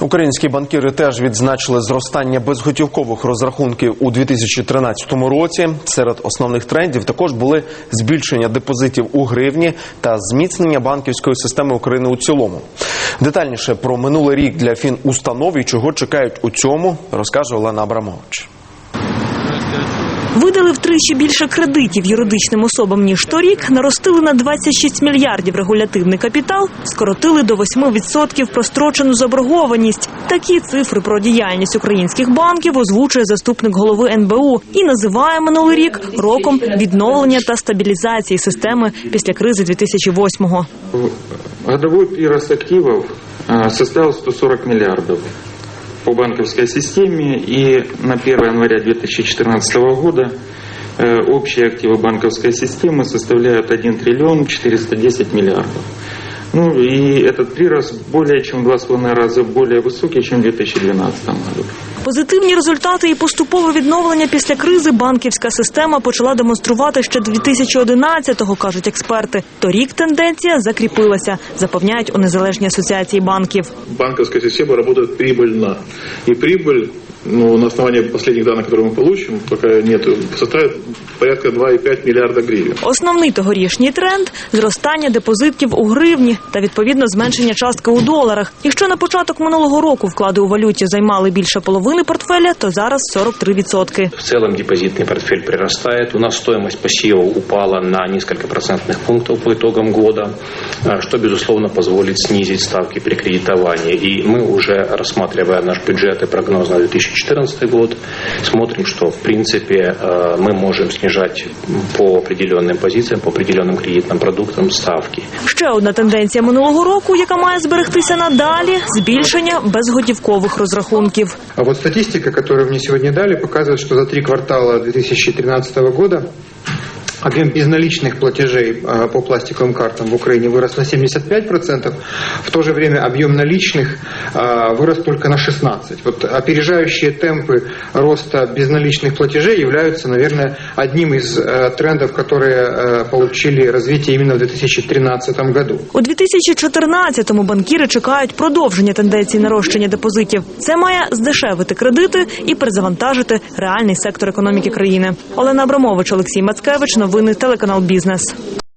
Українські банкіри теж відзначили зростання безготівкових розрахунків у 2013 році. Серед основних трендів також були збільшення депозитів у гривні та зміцнення банківської системи України у цілому. Детальніше про минулий рік для фінустанов і чого чекають у цьому, розкаже Олена Абрамович. Видали втричі більше кредитів юридичним особам ніж торік, наростили на 26 мільярдів регулятивний капітал, скоротили до 8% прострочену заборгованість. Такі цифри про діяльність українських банків озвучує заступник голови НБУ і називає минулий рік роком відновлення та стабілізації системи після кризи 2008-го. Годовой прирост активов а, составил 140 миллиардов по банковской системе, и на 1 января 2014 года э, общие активы банковской системы составляют 1 триллион 410 миллиардов. Ну и этот прирост более чем в два с половиной раза более высокий, чем в 2012 году. Позитивні результати і поступове відновлення після кризи банківська система почала демонструвати ще 2011-го, кажуть експерти. Торік тенденція закріпилася, запевняють у незалежній асоціації банків. Банківська система працює прибильно. І прибыль, ну, на основании последних данных, которые мы получим, пока нет, составит порядка 2,5 миллиарда гривен. Основний тогорічній тренд зростання депозитів у гривні та відповідно зменшення частки у доларах. Якщо на початок минулого року вклади у валюті займали більше половини портфеля, то зараз 43%. В целом депозитный портфель прирастает. У нас стоимость пассивов упала на несколько процентных пунктов по итогам года, э, что, безусловно, позволит снизить ставки при кредитовании. И мы уже, рассматривая наш бюджет и прогноз на 2014 год, смотрим, что, в принципе, э, мы можем снижать по определенным позициям, по определенным кредитным продуктам ставки. Ще одна тенденція минулого року, яка має зберегтися надалі збільшення безготівкових розрахунків. А вот статистика, которую мне сегодня дали, показывает, что за три квартала 2013 года объем безналичных платежей а, по пластиковым картам в Украине вырос на 75%, в то же время объем наличных а, вырос только на 16%. Вот опережающие темпы роста безналичных платежей являются, наверное, одним из э, трендов, которые э, получили развитие именно в 2013 году. У 2014-му банкіри чекають продовження тенденції нарощення депозитів. Це має здешевити кредити і перезавантажити реальний сектор економіки країни. Олена Абрамович, Олексій Мацкевич. Новини телеканал Бізнес.